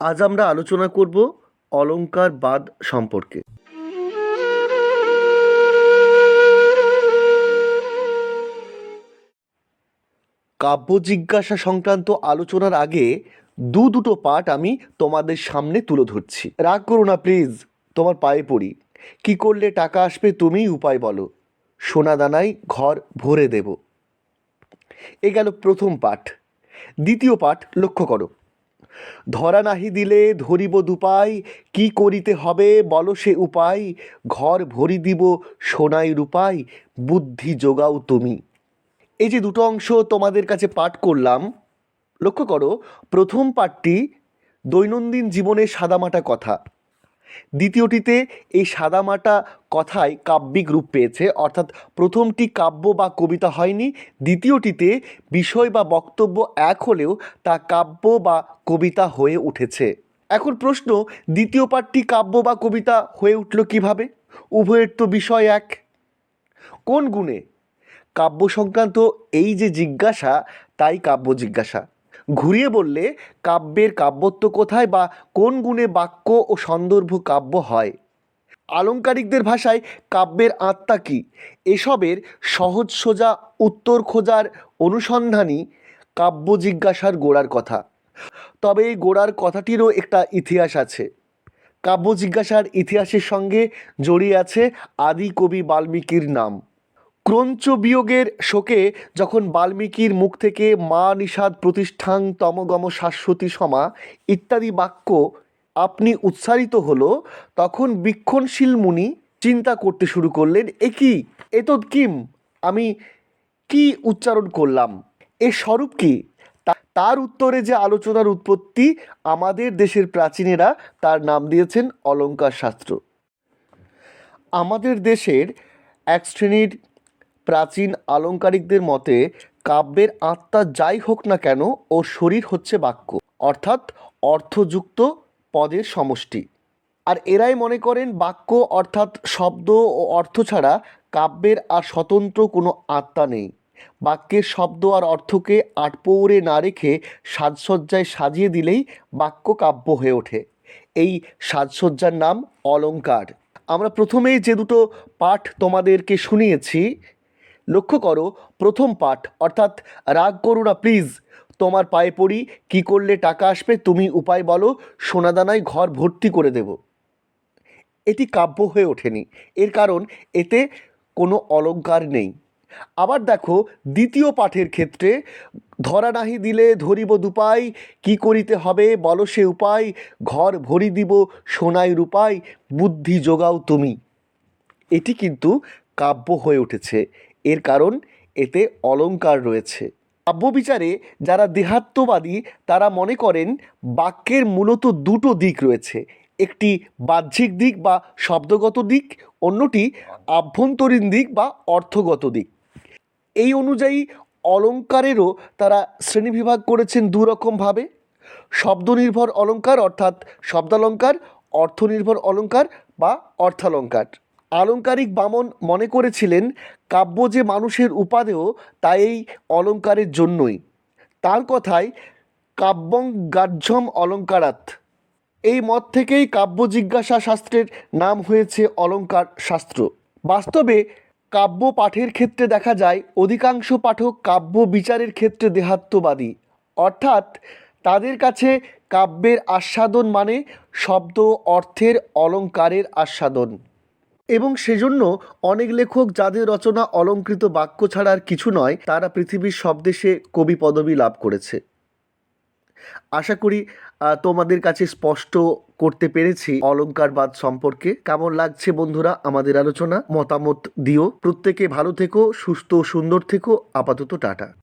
আজ আমরা আলোচনা করব অলংকারবাদ সম্পর্কে। কাব্য জিজ্ঞাসা সংক্রান্ত আলোচনার আগে দু দুটো পাঠ আমি তোমাদের সামনে তুলে ধরছি। রাগ করো না প্লিজ তোমার পায়ে পড়ি। কি করলে টাকা আসবে তুমিই উপায় বলো। সোনা দানায় ঘর ভরে দেব। এ গেল প্রথম পাঠ। দ্বিতীয় পাঠ লক্ষ্য করো। ধরা নাহি দিলে ধরিব দুপাই, কি করিতে হবে বল সে উপায় ঘর ভরি দিব সোনাই রূপাই, বুদ্ধি যোগাও তুমি। এই যে দুটো অংশ তোমাদের কাছে পাঠ করলাম, লক্ষ্য করো, প্রথম পাঠটি দৈনন্দিন জীবনে সাদামাটা কথা। দ্বিতীয়টিতে এই সাদামাটা কথাই কাব্যিক রূপ পেয়েছে, অর্থাৎ প্রথমটি কাব্য বা কবিতা হয়নি, দ্বিতীয়টিতে বিষয় বা বক্তব্য এক হলেও তা কাব্য বা কবিতা হয়ে উঠেছে। এখন প্রশ্ন, দ্বিতীয় পাঠটি কাব্য বা কবিতা হয়ে উঠল কীভাবে? উভয়ের তো বিষয় এক। কোন গুণে? কাব্য সংক্রান্ত এই যে জিজ্ঞাসা, তাই কাব্য জিজ্ঞাসা। ঘুরিয়ে বললে, কাব্যের কাব্যত্ব কোথায় বা কোন গুণে বাক্য ও সন্দর্ভ কাব্য হয়? আলংকারিকদের ভাষায় কাব্যের আত্মা কী? এসবের সহজ সোজা উত্তর খোঁজার অনুসন্ধানই কাব্য জিজ্ঞাসার গোড়ার কথা। তবে এই গোড়ার কথাটিরও একটা ইতিহাস আছে। কাব্য জিজ্ঞাসার ইতিহাসের সঙ্গে জড়িয়ে আছে আদি কবি বাল্মীকির নাম। ক্রঞ্চ বিয়োগের শোকে যখন বাল্মীকির মুখ থেকে মা নিষাদ প্রতিষ্ঠান তমগম শাশ্বতী সমা ইত্যাদি বাক্য আপনি উচ্চারিত হলো, তখন বিক্ষণশীল মুনি চিন্তা করতে শুরু করলেন, এ কি? এ তো কিম? আমি কি উচ্চারণ করলাম? এর স্বরূপ কি? তার উত্তরে যে আলোচনার উৎপত্তি আমাদের দেশের প্রাচীনেরা তার নাম দিয়েছেন অলঙ্কার শাস্ত্র আমাদের দেশের এক শ্রেণির প্রাচীন আলংকারিকদের মতে, কাব্যের আত্মা যাই হোক না কেন ওর শরীর হচ্ছে বাক্য। অর্থাৎ অর্থযুক্ত পদের সমষ্টি। আর এরাই মনে করেন বাক্য, অর্থাৎ শব্দ ও অর্থ ছাড়া কাব্যের আর স্বতন্ত্র কোনো আত্মা নেই। বাক্যের শব্দ আর অর্থকে আটপৌরে না রেখে সাজসজ্জায় সাজিয়ে দিলেই বাক্য কাব্য হয়ে ওঠে। এই সাজসজ্জার নাম অলংকার। আমরা প্রথমেই যে দুটো পাঠ তোমাদেরকে শুনিয়েছি লক্ষ্য করো, প্রথম পাঠ, অর্থাৎ, রাগ করো না প্লিজ তোমার পায়ে পড়ি, কি করলে টাকা আসবে, তুমি উপায় বলো, সোনাদানায় ঘর ভর্তি করে দেব। এটি কাব্য হয়ে ওঠেনি। এর কারণ, এতে কোনো অলংকার নেই। আবার দেখো, দ্বিতীয় পাঠের ক্ষেত্রে, ধরা নাহি দিলে ধরিব দুপাই, কি করিতে হবে বলো সে উপায়, ঘর ভরি দিব সোনাই রূপায়, বুদ্ধি যোগাও তুমি। এটি কিন্তু কাব্য হয়ে উঠেছে। এর কারণ এতে অলঙ্কার রয়েছে। কাব্য বিচারে যারা দেহাত্মবাদী, তারা মনে করেন বাক্যের মূলত দুটো দিক রয়েছে। একটি বাহ্যিক দিক বা শব্দগত দিক, অন্যটি আভ্যন্তরীণ দিক বা অর্থগত দিক। এই অনুযায়ী অলঙ্কারেরও তারা শ্রেণীবিভাগ করেছেন দুরকমভাবে। শব্দনির্ভর অলঙ্কার অর্থাৎ শব্দালঙ্কার অর্থনির্ভর অলঙ্কার বা অর্থালঙ্কার আলংকারিক বামন মনে করেছিলেন কাব্য যে মানুষের উপাদেয় তা এই অলংকারের জন্যই। তার কথায় কাব্যং গাহ্যম অলঙ্কারাত এই মত থেকেই কাব্য জিজ্ঞাসা শাস্ত্রের নাম হয়েছে অলংকার শাস্ত্র। বাস্তবে, কাব্য পাঠের ক্ষেত্রে দেখা যায়, অধিকাংশ পাঠক কাব্য বিচারের ক্ষেত্রে দেহাত্মবাদী। অর্থাৎ, তাদের কাছে কাব্যের আস্বাদন মানে শব্দ অর্থের অলংকারের আস্বাদন। এবং সেজন্য অনেক লেখক যাদের রচনা অলঙ্কৃত বাক্য ছাড়া আর কিছু নয়, তারা পৃথিবীর সব দেশে কবি পদবি লাভ করেছে। আশা করি তোমাদের কাছে স্পষ্ট করতে পেরেছি অলঙ্কারবাদ সম্পর্কে। কেমন লাগছে বন্ধুরা আমাদের আলোচনা? মতামত দিও। প্রত্যেকে ভালো থেকো, সুস্থ সুন্দর থেকো। আপাতত টাটা।